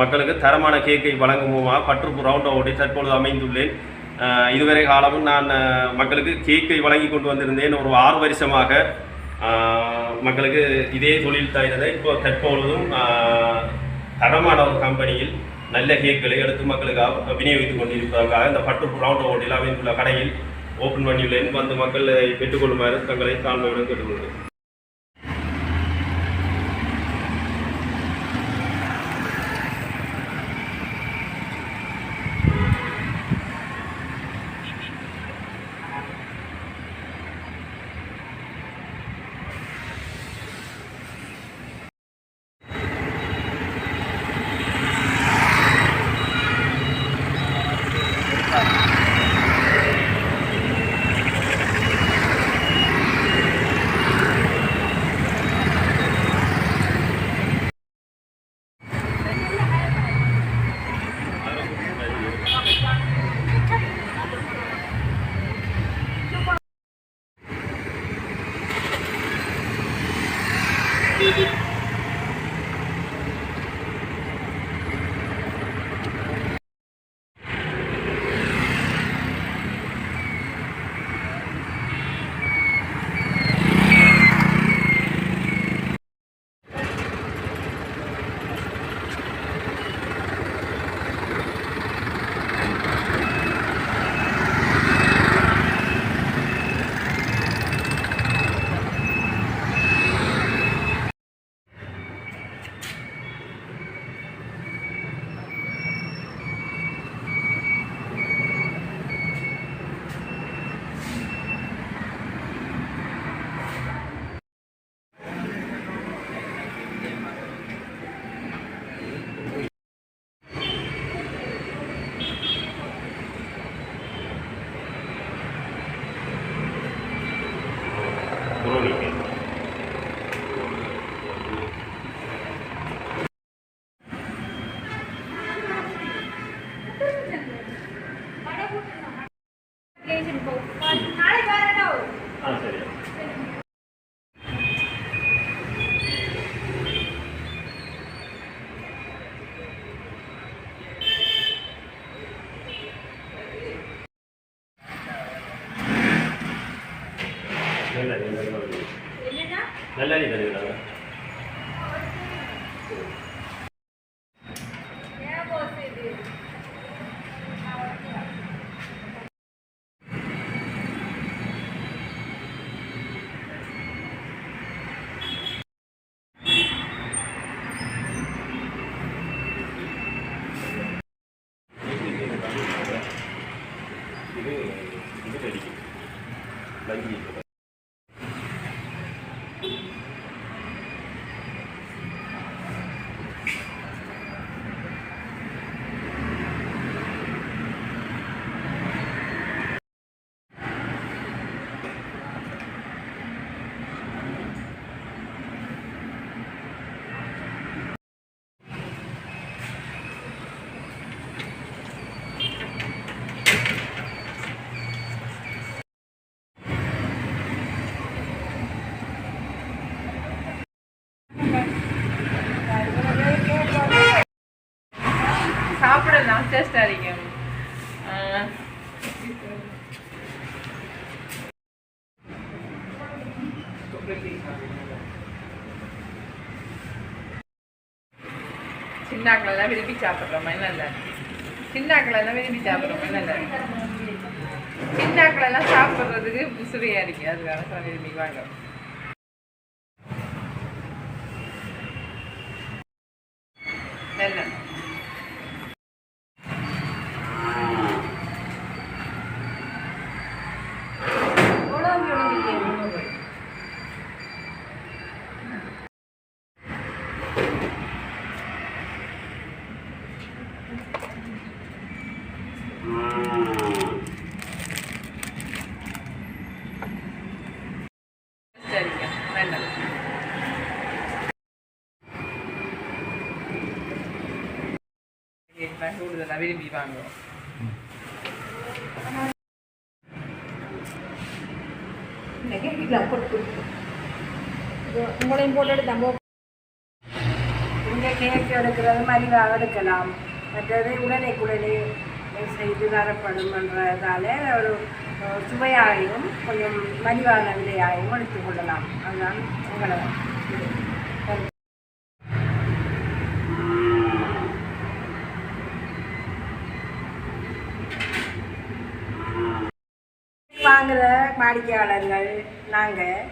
மக்களுக்கு தரமான கேக்கை வழங்குவோமா பற்று ரவுண்டோடு தற்பொழுது அமைந்துள்ளேன். இதுவரை காலமும் நான் மக்களுக்கு கேக்கை வழங்கி கொண்டு வந்திருந்தேன். ஒரு ஆறு வருஷமாக மக்களுக்கு இதே தொழில் தான் இப்போ தற்பொழுதும் தரமான ஒரு கம்பெனியில் நல்ல கேக்குகளை எடுத்து மக்களுக்காக விநியோகித்துக் கொண்டிருப்பதற்காக இந்த பட்டு ரவுண்ட் ஓட்டில் அமைந்துள்ள கடையில் ஓப்பன் பண்ணியுள்ளேன். வந்து மக்களை பெற்றுக்கொள்ளுமாறு தங்களை தாழ்மையுடன் கேட்டுக்கொள்கிறேன். நல்ல நல்ல நல்ல தருகிறாங்க இது இது கடிக்கும் லங்கி சாப்பிடலாம் டேஸ்ட் அடிக்கும் ஆ. சின்னாக்கள் எல்லாம் விரும்பி சாப்பிட்றோம் என்னல்ல சின்னாக்கள் எல்லாம் விரும்பி சாப்பிட்றோம் என்னல்ல சின்னாக்கள் எல்லாம் சாப்பிட்றதுக்கு புசுவையா இருக்கு அதுக்காக தான் விரும்பி வாங்க நல்ல கூடுதலாக விரும்பி வாங்குவோம் உங்களையும் போட்டு எடுத்தாங்க இங்கே கேக் எடுக்கிறது மலிவாக எடுக்கலாம். மற்றது உடனே செய்து தரப்படும் ஒரு சுவையாகவும் கொஞ்சம் மலிவான விலையாகவும் எடுத்துக்கொள்ளலாம் அதுதான் உங்களை இது. வாங்குற வாடிக்கையாளர்கள் நாங்கள்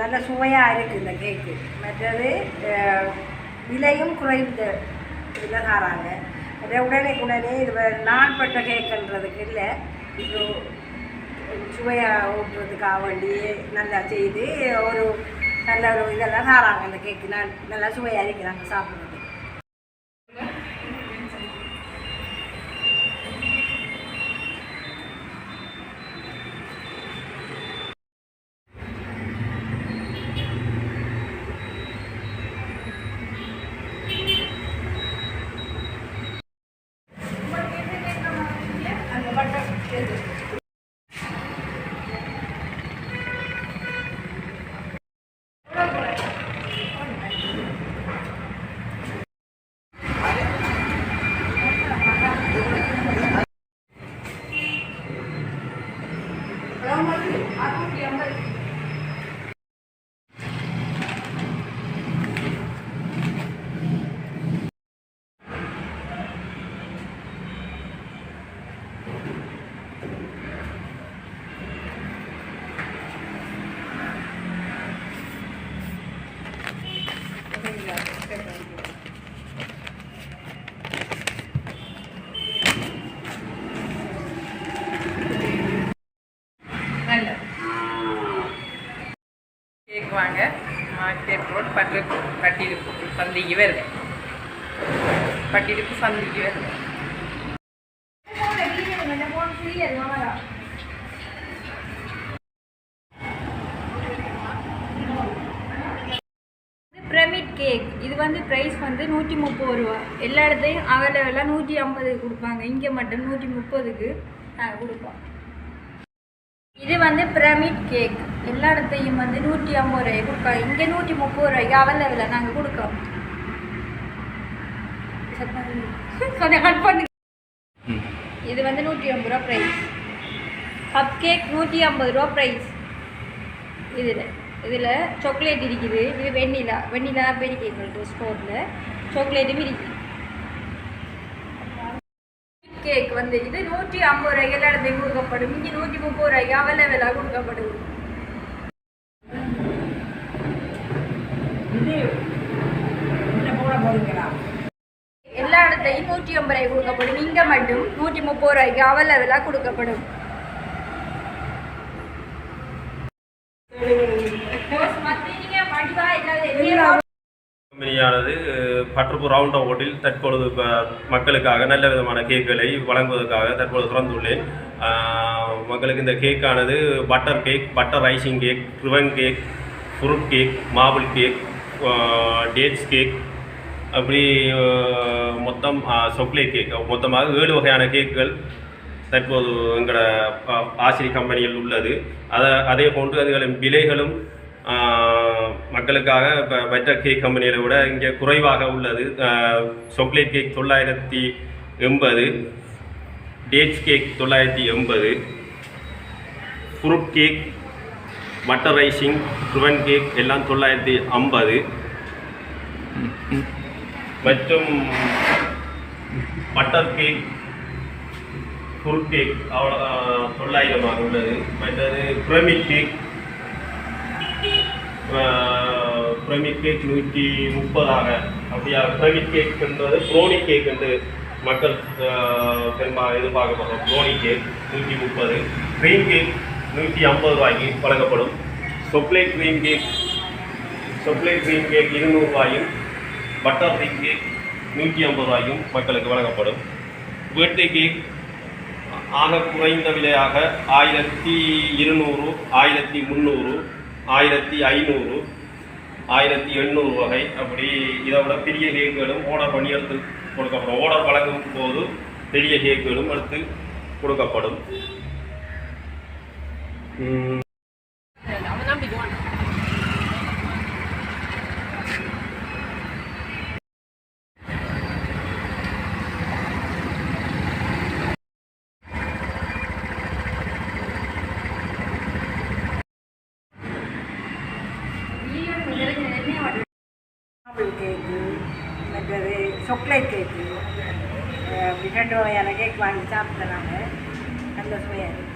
நல்ல சுவையாக இருக்குது இந்த கேக்கு மற்றது விலையும் குறைந்த இதில் தராங்க அதே உடனே உடனே இது நாட்பட்ட நாள்பட்ட கேக்குன்றதுக்கு இல்லை. இது சுவையாக ஊட்டுறதுக்காக வேண்டி நல்லா செய்து ஒரு நல்ல ஒரு இதெல்லாம் தராங்க அந்த கேக்கு நான் நல்லா சுவையாக இருக்கிறாங்க சாப்பிட்றது பட்டர் இது நல்ல கேக் வாங்க ரோட் பட்டு பட்டிருப்பு சந்திக்கு வருது. பட்டிருப்பு சந்திக்கு வருது. பிரமிட் கேக் இது வந்து ப்ரைஸ் வந்து நூற்றி முப்பது ரூபா. எல்லா இடத்தையும் அவைலபிளாக நூற்றி ஐம்பது கொடுப்பாங்க. இங்கே மட்டும் நூற்றி முப்பதுக்கு நாங்கள் கொடுப்போம். இது வந்து பிரமிட் கேக் எல்லா இடத்தையும் வந்து நூற்றி ஐம்பது ரூபாய் கொடுக்க இங்கே நூற்றி முப்பது ரூபாய்க்கு அவைலபிளாக நாங்கள் கொடுக்கோம் கொஞ்சம் கட் பண்ணு. இது வந்து நூற்றி ஐம்பது ரூபா ப்ரைஸ் கப் கேக் நூற்றி ஐம்பது ரூபா ப்ரைஸ் இதில் இதில் சாக்லேட் இருக்குது. இது வெண்ணிலா வெண்ணிலா பெரிய கேக் ஸ்டோரில் சாக்லேட்டும் இருக்குது. கேக் வந்து இது நூற்றி ஐம்பது ரூபாய்க்கு எல்லா இடத்தையும் கொடுக்கப்படும். இங்கே நூற்றி முப்பது ரூபாய்க்கு அவைலபிளாக கொடுக்கப்படும் இது இதில் போட போகிறீங்களா எல்லா இடத்தையும் நூற்றி ஐம்பது ரூபாய் கொடுக்கப்படும். இங்கே மட்டும் நூற்றி முப்பது ரூபாய்க்கு அவைலபிளாக கொடுக்கப்படும். கம்பெனியானது பற்றுப்பு ரவுண்ட் ஓட்டில் தற்பொழுது மக்களுக்காக நல்ல விதமான கேக்குகளை வழங்குவதற்காக தற்பொழுது திறந்துள்ளேன். மக்களுக்கு இந்த கேக்கானது butter cake butter icing cake driven cake fruit cake marble cake dates cake அப்படி மொத்தம் சொக்லேட் கேக் மொத்தமாக ஏழு வகையான கேக்குகள் தற்போது எங்களோட ஆசிரி கம்பெனியில் உள்ளது. அதை அதே போன்று அதுகளின் விலைகளும் மக்களுக்காக இப்போ மற்ற கேக் கம்பெனிகளை விட இங்கே குறைவாக உள்ளது. சாக்லேட் கேக் தொள்ளாயிரத்தி எண்பது டேட்ஸ் கேக் தொள்ளாயிரத்தி எண்பது ஃப்ரூட் கேக் பட்டர் ரைசிங் ட்ரிவன் கேக் எல்லாம் தொள்ளாயிரத்தி ஐம்பது மற்றும் பட்டர் கேக் ஃபுல் கேக் அவ்வளோ தொள்ளாயிரமாக உள்ளது. மற்றது பிரமிட் கேக் பிரமிட் கேக் நூற்றி முப்பதாக. அப்படியா பிரமிட் கேக் என்பது ப்ரோனி கேக் என்று மக்கள் பெரும்பாலும் எதிர்பார்க்கப்படுறோம் ப்ரோனி கேக் நூற்றி முப்பது. க்ரீம் கேக் நூற்றி ஐம்பது ரூபாய்க்கு வழங்கப்படும். Souffle cream cake souffle cream cake இருநூறுவாயும் ரூபாயும் பட்டர் கேக் நூற்றி ஐம்பது ரூபாயும் மக்களுக்கு வழங்கப்படும். பர்த்டே கேக் ஆக குறைந்த விலையாக ஆயிரத்தி இருநூறு ஆயிரத்தி முந்நூறு ஆயிரத்தி ஐநூறு ஆயிரத்தி எண்ணூறு வகை. அப்படி இதை விட பெரிய கேக்குகளும் ஆர்டர் பண்ணி எடுத்து கொடுக்கப்படும். ஆர்டர் வழங்கும் போது பெரிய கேக்குகளும் எடுத்து கொடுக்கப்படும். சாக்லேட் கேக்கு அஹ் ரெண்டு வகையான கேக் வாங்கி சாப்பிட்டேன் நாங்கள் நல்ல சுவையாக இருக்குது